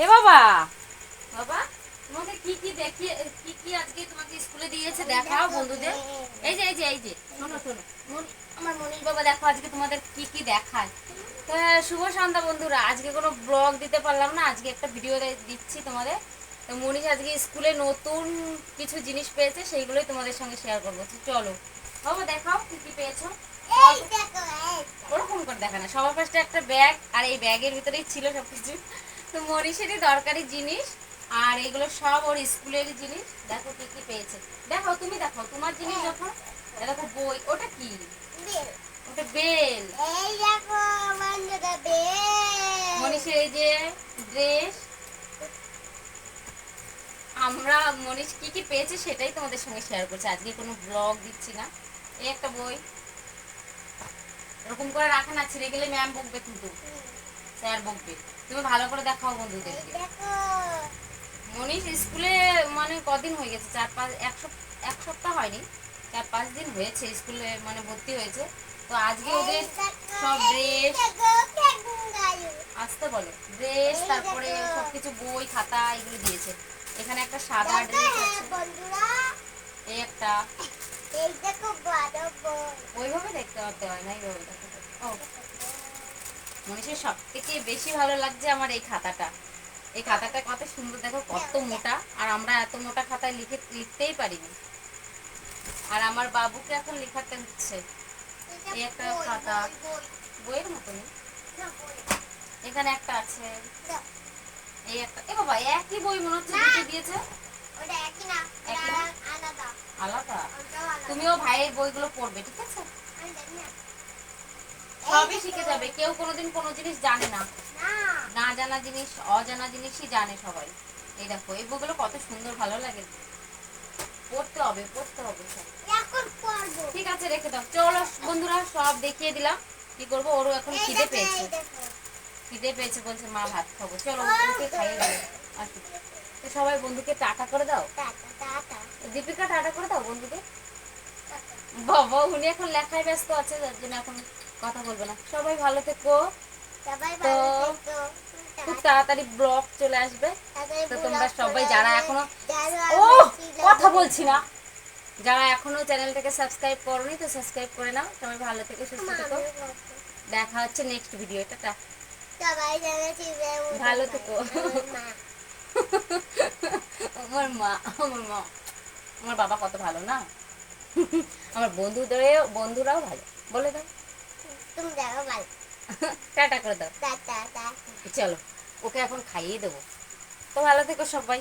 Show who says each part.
Speaker 1: এ বাবা। বাবা তোমাকে কি কি দেখিয়ে কি কি আজকে তোমাকে স্কুলে দিয়েছে দেখাও বন্ধুদের। এই যে এই যে এই যে শোনো শোনো। আমার মনীষ বাবা দেখো আজকে তোমাদের কি কি দেখায়। তো শুভ সন্ধ্যা বন্ধুরা। আজকে কোনো ব্লগ দিতে পারলাম না আজকে একটা ভিডিও দিচ্ছি তোমাদের। তো মনীষ আজকে স্কুলে নতুন কিছু জিনিস পেয়েছে সেইগুলোই তোমাদের সঙ্গে শেয়ার করব। তো চলো। বাবা দেখাও কি কি পেয়েছ।
Speaker 2: এই দেখো
Speaker 1: ওরকম করে দেখা না সবার ফার্স্টে একটা ব্যাগ আর এই ব্যাগের ভিতরেই ছিল সব কিছু তো মনীষেরই দরকারি জিনিস আর এগুলো সব ওর স্কুলের জিনিস। দেখো কি কি পেয়েছে। দেখো তুমি দেখো তোমার জিনিস যখন এ দেখো বই ওটা কি? ওটা বেল।
Speaker 2: এই দেখো বন্ধুরা বেল।
Speaker 1: মনীষের এই যে ড্রেস আমরা মনীষ কি কি পেয়েছে সেটাই তোমাদের সঙ্গে শেয়ার করছি। আজকে কোনো ব্লগ দিচ্ছি না। এই একটা বই। এরকম করে রাখা না ছিঁড়ে গেলে ম্যাম বকবে কিন্তু। স্যার বকবে। তুমি ভালো করে দেখাও বন্ধুদেরকে। মনীষ স্কুলে মানে কদিন হয়ে গেছে? চার পাঁচ এক সপ্তাহ এক সপ্তাহ হয়নি। চার পাঁচ দিন হয়েছে স্কুলে মানে ভর্তি হয়েছে। তো আজকে ওদের সব ড্রেস আসতে বলো। ড্রেস তারপরে সব কিছু বই খাতা এগুলো দিয়েছে। এখানে একটা সাদা ড্রেস আছে। এই একটা। ওইভাবে দেখতে পারতে হয় না এইভাবে দেখতে হয়। ও মনীষের সব থেকে বেশি ভালো লাগছে আমার এই খাতাটা এই খাতাটা কত সুন্দর দেখো কত মোটা আর আমরা এত মোটা খাতায় লিখে লিখতেই পারিনি আর আমার বাবুকে এখন লেখাতে হচ্ছে এই একটা খাতা।
Speaker 2: বই, বই।
Speaker 1: বইয়ের মতনই এখানে একটা আছে এই একটা এ বাবা একই বই মনে হচ্ছে। দুটো দিয়েছে?
Speaker 2: আলাদা।
Speaker 1: তুমিও ভাইয়ের বইগুলো পড়বে ঠিক আছে
Speaker 2: আমি জানি না।
Speaker 1: সবই শিখে যাবে। কেউ কোনোদিন কোনো জিনিস জানে না।
Speaker 2: না,
Speaker 1: জানা জিনিস অজানা জিনিসই জানে সবাই। এই দেখো এই বইগুলো কত সুন্দর ভালো লাগে। পড়তে হবে পড়তে হবে। ঠিক আছে রেখে দাও। চলো বন্ধুরা সব দেখিয়ে দিলাম। কি করব? ওরও এখন খিদে পেয়েছে। খিদে পেয়েছে বলছে মা ভাত খাব। চলো ওকে খাইয়ে দেবো আসি তো সবাই বন্ধুকে টাটা করে দাও? দীপিকা টাটা করে দাও বন্ধুকে? বাবা উনি এখন লেখায় ব্যস্ত আছে যার জন্য এখন কথা বলব না। সবাই ভালো থেকো। তো, খুব তাড়াতাড়ি ব্লগ চলে আসবে। তো তোমরা সবাই যারা
Speaker 2: এখনও
Speaker 1: ও কথা বলছি না। যারা এখনও চ্যানেলটাকে সাবস্ক্রাইব করোনি তো সাবস্ক্রাইব করে নাও। সবাই ভালো থেকো সুস্থ থেকো। দেখা হচ্ছে নেক্সট ভিডিওটা
Speaker 2: যে
Speaker 1: ভালো থেকো।
Speaker 2: আমার মা।
Speaker 1: আমার মা আমার মা। আমার বাবা কত ভালো না? আমার বন্ধুদের বন্ধুরাও ভালো। বলে দাও।
Speaker 2: তুমি ভালো
Speaker 1: টাটা করে দাও
Speaker 2: টাটা
Speaker 1: চলো ওকে এখন খাইয়ে দেবো তো ভালো থেকো সবাই